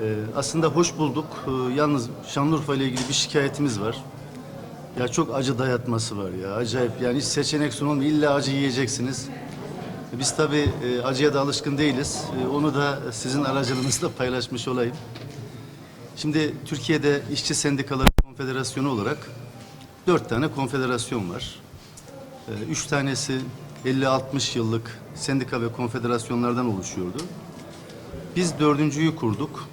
Ee, aslında hoş bulduk. Ee, yalnız Şanlıurfa ile ilgili bir şikayetimiz var. Ya çok acı dayatması var ya. Acayip yani hiç seçenek sunulmuyor. İlla acı yiyeceksiniz. Biz tabii e, acıya da alışkın değiliz. E, onu da sizin aracılığınızla paylaşmış olayım. Şimdi Türkiye'de İşçi Sendikaları Konfederasyonu olarak dört tane konfederasyon var. E, Üç tanesi 50-60 yıllık sendika ve konfederasyonlardan oluşuyordu. Biz dördüncüyü kurduk.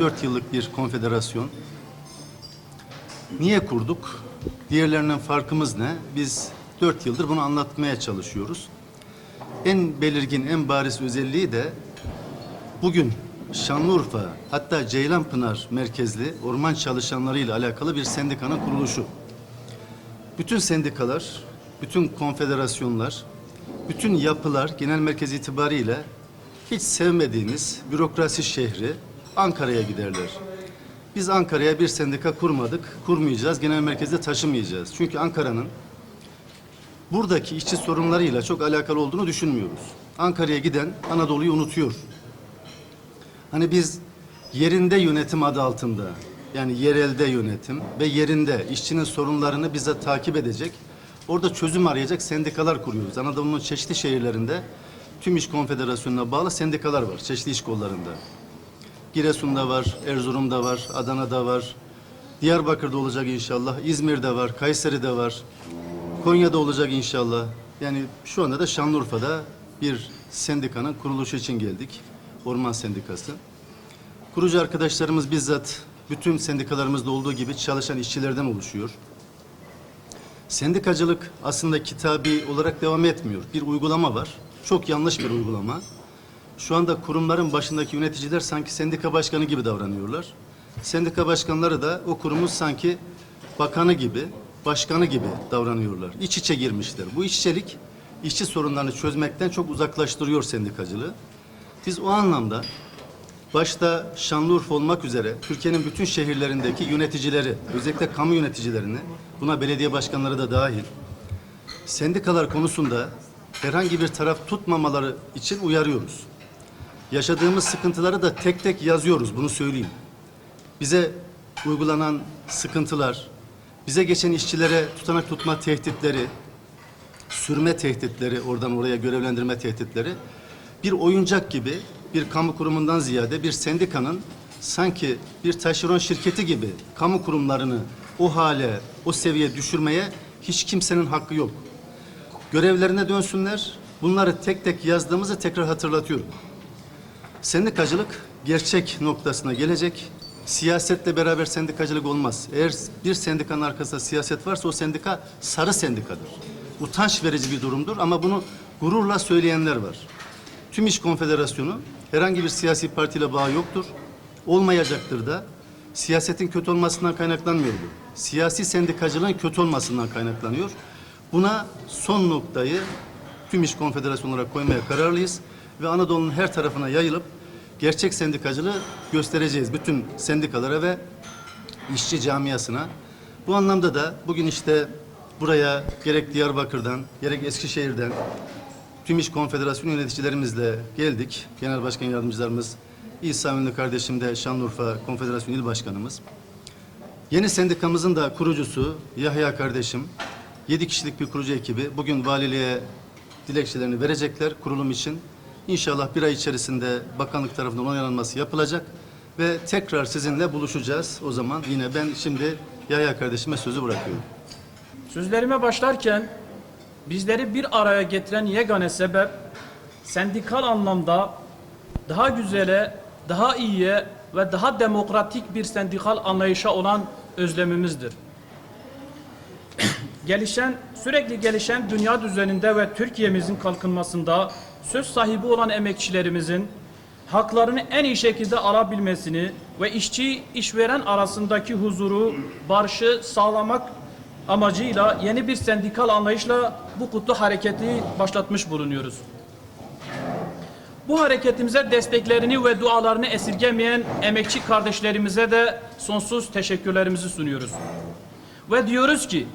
Dört yıllık bir konfederasyon. Niye kurduk? Diğerlerinden farkımız ne? Biz dört yıldır bunu anlatmaya çalışıyoruz. En belirgin, en bariz özelliği de bugün Şanlıurfa hatta Ceylanpınar merkezli orman çalışanlarıyla alakalı bir sendikanın kuruluşu. Bütün sendikalar, bütün konfederasyonlar, bütün yapılar genel merkez itibariyle hiç sevmediğimiz bürokrasi şehri Ankara'ya giderler. Biz Ankara'ya bir sendika kurmadık, kurmayacağız, genel merkezde taşımayacağız. Çünkü Ankara'nın buradaki işçi sorunlarıyla çok alakalı olduğunu düşünmüyoruz. Ankara'ya giden Anadolu'yu unutuyor. Hani biz yerinde yönetim adı altında yani yerelde yönetim ve yerinde işçinin sorunlarını bize takip edecek, orada çözüm arayacak sendikalar kuruyoruz. Anadolu'nun çeşitli şehirlerinde tüm iş konfederasyonuna bağlı sendikalar var çeşitli iş kollarında. Giresun'da var, Erzurum'da var, Adana'da var, Diyarbakır'da olacak inşallah, İzmir'de var, Kayseri'de var, Konya'da olacak inşallah. Yani şu anda da Şanlıurfa'da bir sendikanın kuruluşu için geldik. Orman Sendikası. Kurucu arkadaşlarımız bizzat bütün sendikalarımızda olduğu gibi çalışan işçilerden oluşuyor. Sendikacılık aslında kitabi olarak devam etmiyor. Bir uygulama var. Çok yanlış bir uygulama. Şu anda kurumların başındaki yöneticiler sanki sendika başkanı gibi davranıyorlar. Sendika başkanları da o kurumun sanki bakanı gibi, başkanı gibi davranıyorlar. İç içe girmişler. Bu iç içelik işçi sorunlarını çözmekten çok uzaklaştırıyor sendikacılığı. Biz o anlamda başta Şanlıurfa olmak üzere Türkiye'nin bütün şehirlerindeki yöneticileri, özellikle kamu yöneticilerini, buna belediye başkanları da dahil, sendikalar konusunda herhangi bir taraf tutmamaları için uyarıyoruz. Yaşadığımız sıkıntıları da tek tek yazıyoruz, bunu söyleyeyim. Bize uygulanan sıkıntılar, bize geçen işçilere tutanak tutma tehditleri, sürme tehditleri, oradan oraya görevlendirme tehditleri bir oyuncak gibi bir kamu kurumundan ziyade bir sendikanın sanki bir taşeron şirketi gibi kamu kurumlarını o hale, o seviyeye düşürmeye hiç kimsenin hakkı yok. Görevlerine dönsünler. Bunları tek tek yazdığımızı tekrar hatırlatıyorum. Sendikacılık gerçek noktasına gelecek. Siyasetle beraber sendikacılık olmaz. Eğer bir sendikanın arkasında siyaset varsa o sendika sarı sendikadır. Utanç verici bir durumdur ama bunu gururla söyleyenler var. Tüm İş Konfederasyonu herhangi bir siyasi partiyle bağı yoktur. Olmayacaktır da. Siyasetin kötü olmasından kaynaklanmıyor bu. Siyasi sendikacılığın kötü olmasından kaynaklanıyor. Buna son noktayı tüm İş Konfederasyonu olarak koymaya kararlıyız ve Anadolu'nun her tarafına yayılıp gerçek sendikacılığı göstereceğiz bütün sendikalara ve işçi camiasına. Bu anlamda da bugün işte buraya gerek Diyarbakır'dan gerek Eskişehir'den tüm İş Konfederasyonu yöneticilerimizle geldik. Genel Başkan Yardımcılarımız İsa Ünlü kardeşim de Şanlıurfa Konfederasyonu İl Başkanımız. Yeni sendikamızın da kurucusu Yahya kardeşim, yedi kişilik bir kurucu ekibi bugün valiliğe dilekçelerini verecekler kurulum için. İnşallah bir ay içerisinde bakanlık tarafından onaylanması yapılacak ve tekrar sizinle buluşacağız. O zaman yine ben şimdi Yahya kardeşime sözü bırakıyorum. Sözlerime başlarken bizleri bir araya getiren yegane sebep sendikal anlamda daha güzele, daha iyiye ve daha demokratik bir sendikal anlayışa olan özlemimizdir. Gelişen, sürekli gelişen dünya düzeninde ve Türkiye'mizin kalkınmasında söz sahibi olan emekçilerimizin haklarını en iyi şekilde alabilmesini ve işçi işveren arasındaki huzuru, barışı sağlamak amacıyla yeni bir sendikal anlayışla bu kutlu hareketi başlatmış bulunuyoruz. Bu hareketimize desteklerini ve dualarını esirgemeyen emekçi kardeşlerimize de sonsuz teşekkürlerimizi sunuyoruz. Ve diyoruz ki,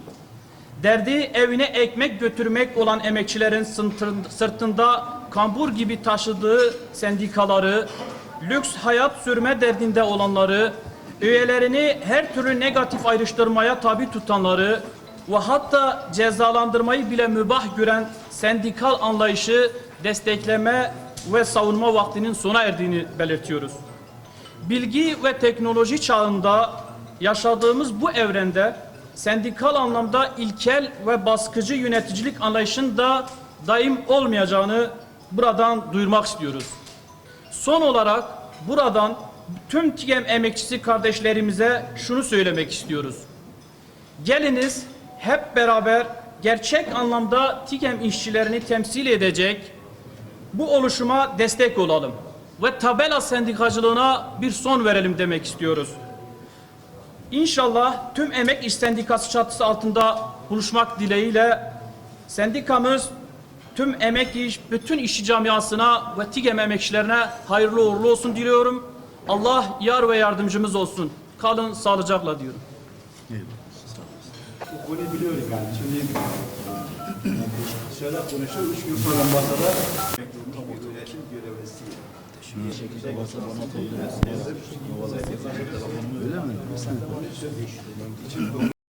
derdi evine ekmek götürmek olan emekçilerin sırtın- sırtında kambur gibi taşıdığı sendikaları lüks hayat sürme derdinde olanları, üyelerini her türlü negatif ayrıştırmaya tabi tutanları ve hatta cezalandırmayı bile mübah gören sendikal anlayışı destekleme ve savunma vaktinin sona erdiğini belirtiyoruz. Bilgi ve teknoloji çağında yaşadığımız bu evrende sendikal anlamda ilkel ve baskıcı yöneticilik anlayışın da daim olmayacağını buradan duyurmak istiyoruz. Son olarak buradan tüm TİGEM emekçisi kardeşlerimize şunu söylemek istiyoruz. Geliniz hep beraber gerçek anlamda TİGEM işçilerini temsil edecek bu oluşuma destek olalım ve tabela sendikacılığına bir son verelim demek istiyoruz. İnşallah tüm emek iş sendikası çatısı altında buluşmak dileğiyle sendikamız tüm emek iş, bütün işçi camiasına ve TİGEM emekçilerine hayırlı uğurlu olsun diliyorum. Allah yar ve yardımcımız olsun. Kalın sağlıcakla diyorum. Bu konuyu biliyoruz yani. Şimdi şöyle konuşuyor, üç gün sonra masada kamu yönetim görevlisi. Öyle mi?